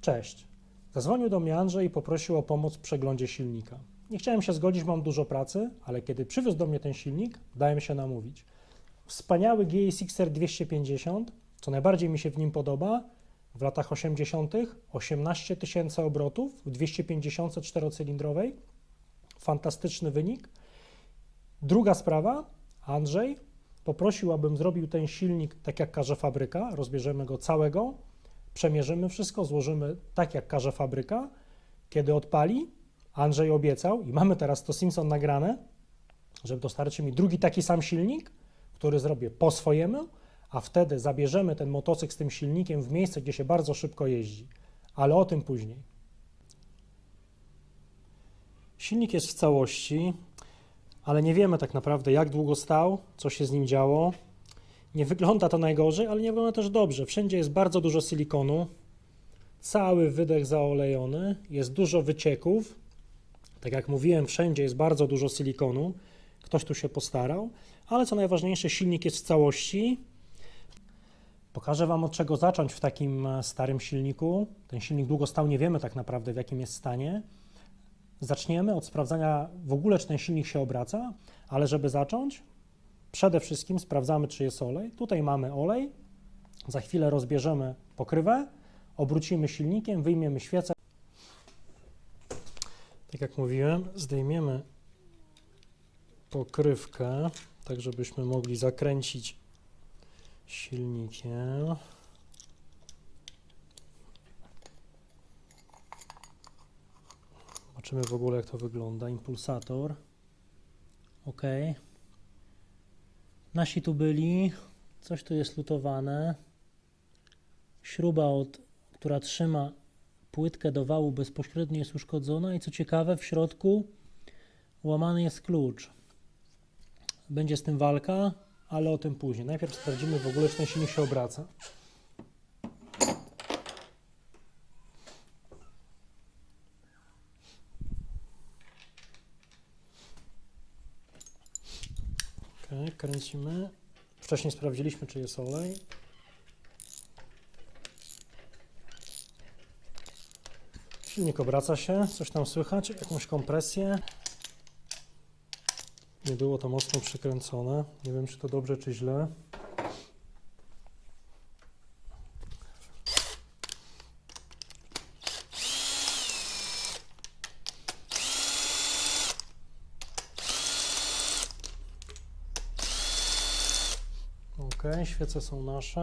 Cześć. Zadzwonił do mnie Andrzej i poprosił o pomoc w przeglądzie silnika. Nie chciałem się zgodzić, mam dużo pracy, ale kiedy przywiózł do mnie ten silnik, dałem się namówić. Wspaniały GSX-R 250, co najbardziej mi się w nim podoba, w latach 80. 18 tysięcy obrotów w 250 czterocylindrowej. Fantastyczny wynik. Druga sprawa, Andrzej poprosił, abym zrobił ten silnik tak jak każe fabryka, rozbierzemy go całego, przemierzymy wszystko, złożymy tak jak każe fabryka. Kiedy odpali, Andrzej obiecał i mamy teraz to Simpson nagrane, że dostarczy mi drugi taki sam silnik, który zrobię po swojemu, a wtedy zabierzemy ten motocykl z tym silnikiem w miejsce, gdzie się bardzo szybko jeździ. Ale o tym później. Silnik jest w całości, ale nie wiemy tak naprawdę, jak długo stał, co się z nim działo. Nie wygląda to najgorzej, ale nie wygląda też dobrze. Wszędzie jest bardzo dużo silikonu, cały wydech zaolejony, jest dużo wycieków. Tak jak mówiłem, wszędzie jest bardzo dużo silikonu. Ktoś tu się postarał, ale co najważniejsze, silnik jest w całości. Pokażę Wam od czego zacząć w takim e, starym silniku. Ten silnik długo stał, nie wiemy tak naprawdę w jakim jest stanie. Zaczniemy od sprawdzania w ogóle, czy ten silnik się obraca, ale żeby zacząć, przede wszystkim sprawdzamy, czy jest olej. Tutaj mamy olej. Za chwilę rozbierzemy pokrywę, obrócimy silnikiem, wyjmiemy świecę. Tak jak mówiłem, zdejmiemy pokrywkę, tak żebyśmy mogli zakręcić silnikiem. Zobaczymy w ogóle, jak to wygląda. Impulsator. OK. Nasi tu byli. Coś tu jest lutowane. Śruba, od, która trzyma płytkę do wału bezpośrednio jest uszkodzona i co ciekawe, w środku łamany jest klucz. Będzie z tym walka, ale o tym później. Najpierw sprawdzimy w ogóle, czy ten silnik się obraca. Kręcimy. Wcześniej sprawdziliśmy, czy jest olej. Silnik obraca się, coś tam słychać, jakąś kompresję. Nie było to mocno przykręcone. Nie wiem, czy to dobrze, czy źle. Ok, świece są nasze.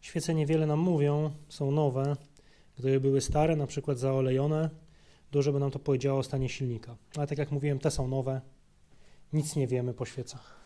Świece niewiele nam mówią, są nowe. Gdyby były stare, na przykład zaolejone, dużo by nam to powiedziało o stanie silnika. Ale tak jak mówiłem, te są nowe. Nic nie wiemy po świecach.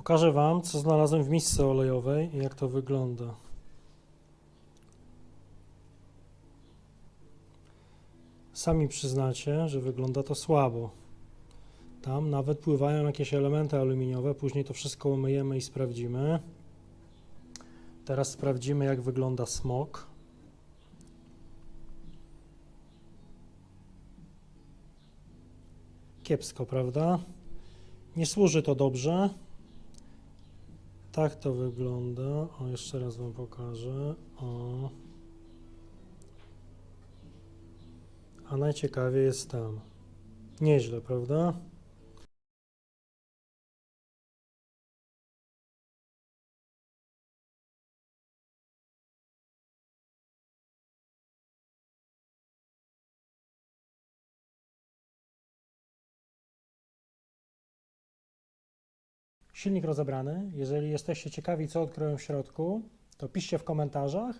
Pokażę Wam, co znalazłem w misce olejowej i jak to wygląda. Sami przyznacie, że wygląda to słabo. Tam nawet pływają jakieś elementy aluminiowe, później to wszystko umyjemy i sprawdzimy. Teraz sprawdzimy, jak wygląda smok. Kiepsko, prawda? Nie służy to dobrze. Tak to wygląda. O, jeszcze raz Wam pokażę. O. A najciekawiej jest tam. Nieźle, prawda? Silnik rozebrany. Jeżeli jesteście ciekawi, co odkryłem w środku, to piszcie w komentarzach,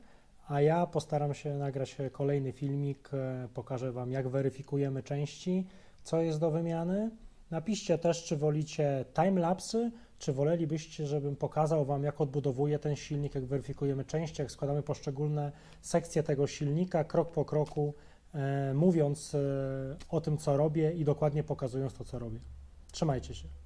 a ja postaram się nagrać kolejny filmik, e, pokażę Wam, jak weryfikujemy części, co jest do wymiany. Napiszcie też, czy wolicie timelapsy, czy wolelibyście, żebym pokazał Wam, jak odbudowuję ten silnik, jak weryfikujemy części, jak składamy poszczególne sekcje tego silnika, krok po kroku, e, mówiąc e, o tym, co robię i dokładnie pokazując to, co robię. Trzymajcie się.